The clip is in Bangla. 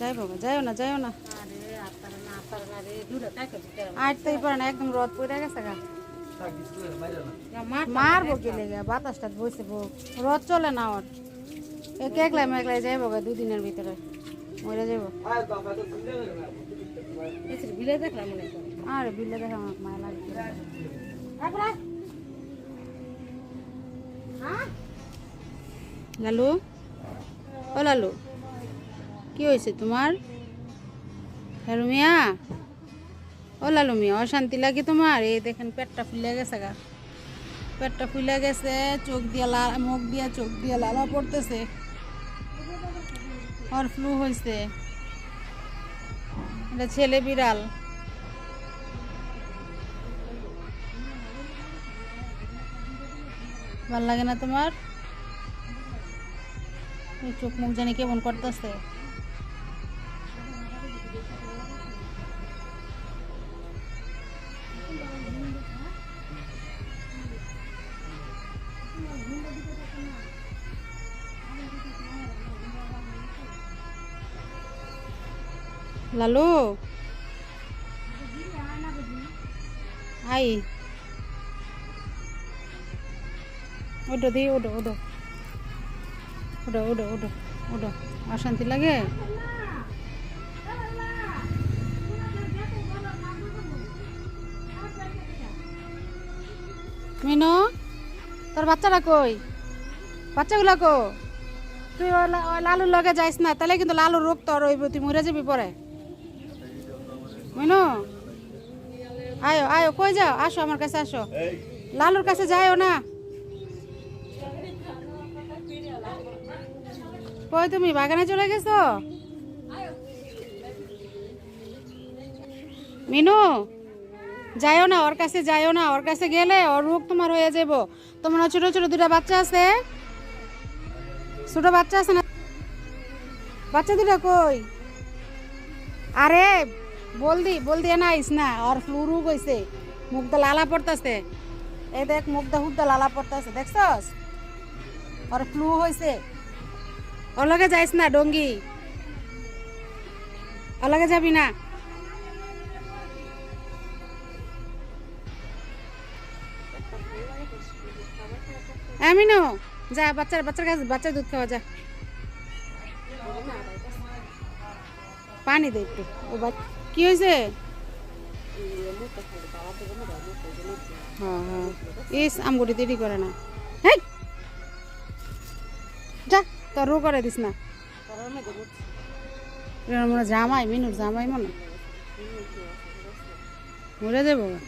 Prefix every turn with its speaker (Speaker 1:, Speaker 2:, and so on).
Speaker 1: যাই বাবা যাইও না যাইও না
Speaker 2: আরে আপনারা না পারে না রে দূরে থাকে দিতে
Speaker 1: আটতেই পারে না একদম রদ পড়ে গেছে গা
Speaker 2: মাঠ
Speaker 1: মারবো কি লেগে বাতাসটা বসে বউ রদ চলে না ওর এক একলাই মেঘলাই যাইবো গা দুদিনের ভিতরে মরে যাব
Speaker 2: এসে বিলে দেখলাম মনে করে
Speaker 1: আর বিলে দেখা আমার মায়া লাগে লালু ও লালু কি হয়েছে তোমার? লালু মিয়া ও লালু মিয়া অশান্তি লাগে তোমার? এই দেখেন, পেটটা ফুলে গেছে গা। পেটটা ফুলে গেছে, চোখ দিয়ে লাল মুখ দিয়ে চোখ দিয়ে লালা পড়তেছে। ওর ফ্লু হয়েছে এটা ছেলে বিড়াল। ভালো লাগে না তোমার? চোখ মুখ জানি কেমন করতেছে। লালু। আই। ওডো দি, ওডো ওডো। ওডো ওডো ওডো ওডো। অশান্তি লাগে? মিনু, তোর বাচ্চারা কই? বাচ্চাগুলা কো তুই লালুর লগে যাইস না, তাহলে কিন্তু লালুর রোগ তোর ওই তুই মরে যাবি পরে। মিনু আয়ো আয়ো, কই যাও? আসো আমার কাছে, আসো। লালুর কাছে যাইও না। কই তুমি, বাগানে চলে গেছো? মিনু যাইও না, ওর কাছে যাইও না। ওর কাছে গেলে ওর রোগ তোমার হয়ে যাব। তোমার ছোট ছোট দুটা বাচ্চা আছে? ছোট বাচ্চা আছে না? বাচ্চা দুটা কই? আরে বলদি বলদি না আইস না, আর ফ্লু রোগ হয়েছে মুখটা লালা পড়তেছে। এই দেখ, মুখটা হুদা লালা পড়তেছে, দেখছস? আর ফ্লু হয়েছে ওর লগে যাইস না, ডঙ্গি। ওর লগে যাবি না। আমিনো যা, বাচ্চার বাচ্চার কাছে বাচ্চার দুধ খাওয়া, যা। পানি দে একটু। ও বাচ- কি হয়েছে? হ্যাঁ হ্যাঁ। ইস, আমগুটি দেরি করে না। হেই! যা, তোর রো করে দিস না। মনে হয় জামাই, মিনুর জামাই মনে মরে
Speaker 2: করে